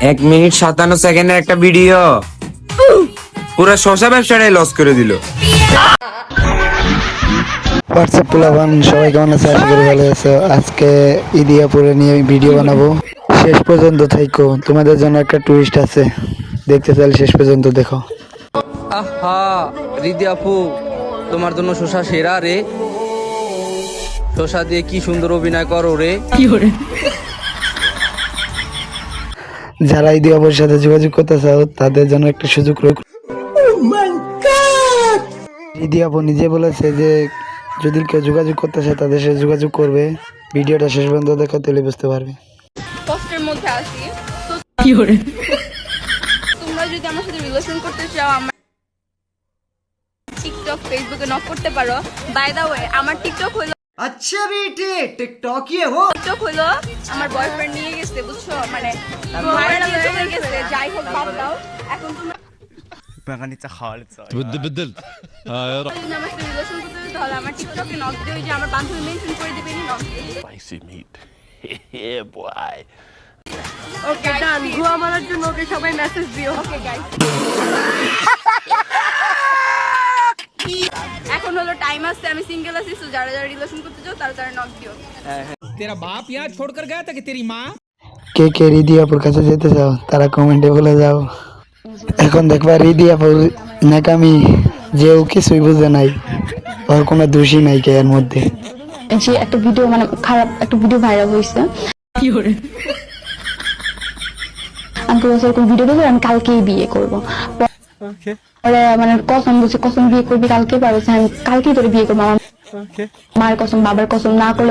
এক মিনিট সাতান্ন সেকেন্ডের একটা ভিডিও। পুরো শশা ব্যবসাটাই লস করে দিল। হোয়াটসঅ্যাপ পোলাবান সবাই কেমন আছে? আশা করি ভালো আছো। আজকে ইদিয়াপুরে নিয়ে আমি ভিডিও বানাবো। শেষ পর্যন্ত থাইকো। তোমাদের জন্য একটা টুরিস্ট আছে। দেখতে চাইলে শেষ পর্যন্ত দেখো। আহা রিদি আপু তোমার জন্য শোষা সেরা রে। শোষা দিয়ে কি সুন্দর অভিনয় করো রে। যারা এই ইদিয়াপুর সাথে যোগাযোগ করতে চাও তাদের জন্য একটা সুযোগ রয়েছে। ইদিয়াপু নিজে বলেছে যে যদি কেউ যোগাযোগ করতে চায় তাদের সাথে যোগাযোগ করবে। ভিডিওটা শেষ পর্যন্ত দেখো তাহলে বুঝতে পারবে। কষ্টের মধ্যে আছি। তোমরা যদি আমার সাথে রিলেশন করতে চাও আমার টিকটক ফেসবুকে নক করতে পারো। বাই দা ওয়ে আমার টিকটক হলো আচ্ছা বেটে টিকটক ইয়ে হো। টিকটক হলো আমার বয়ফ্রেন্ড নিয়ে গেছে বুঝছ? মানে ভাড়া মানে নিয়ে গেছে যাই হোক বাপ দাও। এখন তুমি বাগানিতে চাহাল বদল আমার রিলেশন করতে তাহলে আমার টিকটকে নক দিও যে আমার বান্ধবী মেনশন করে দিবে নি knock spicy meat yeah boy okay done গুয়া মারার জন্য ওকে সবাই মেসেজ দিও। ওকে গাইস যারা যারা রিলেশন করতে চাও তারা তারা নক দিও। কে কে রিদিয়াপুর কাছে যেতে চাও তারা কমেন্টে বলে যাও। এখন দেখবা রিদিয়াপুর নাকামি যে ও কিছুই বুঝে নাই ওর কোনো দোষী নাই কে এর মধ্যে। যে একটা ভিডিও মানে খারাপ একটা ভিডিও ভাইরাল হয়েছে। আমি বলছি এরকম ভিডিও দেখে আমি কালকেই বিয়ে করব। পরে মানে কসম বলছে কসম বিয়ে করবি কালকে? পারবে আমি কালকেই তোর বিয়ে করব। আমার মায়ের কসম বাবার কসম না করলে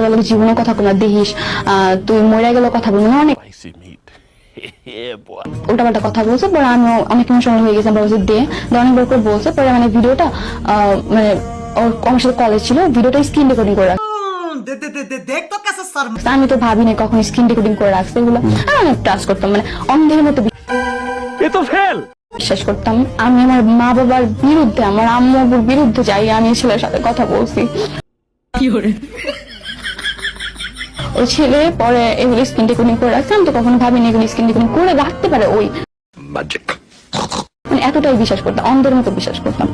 কথা কোনো দেখিস তুই মরে গেলে কথা অনেক। কথা বলছে পরে আমি অনেক হয়ে গেছে দে অনেকবার করে বলছে পরে মানে ভিডিওটা মানে আমার সাথে কলেজ ছিল ভিডিওটা স্ক্রিন রেকর্ডিং করে আমি তো ভাবিনি কখন স্ক্রিন রেকর্ডিং করে রাখছে এগুলো আমি ট্রাস্ট করতাম মানে অন্ধের মতো এ তো ফেল বিশ্বাস করতাম। আমি আমার মা বাবার বিরুদ্ধে আমার আম্মু আব্বুর বিরুদ্ধে যাই আমি ছেলের সাথে কথা বলছি। ওই ছেলে পরে এগুলো স্কিন রেকর্ডিং করে রাখছে আমি তো কখনো ভাবিনি এগুলো স্কিন করে রাখতে পারে ওই। মানে এতটাই বিশ্বাস করতাম অন্ধের মতো বিশ্বাস করতাম।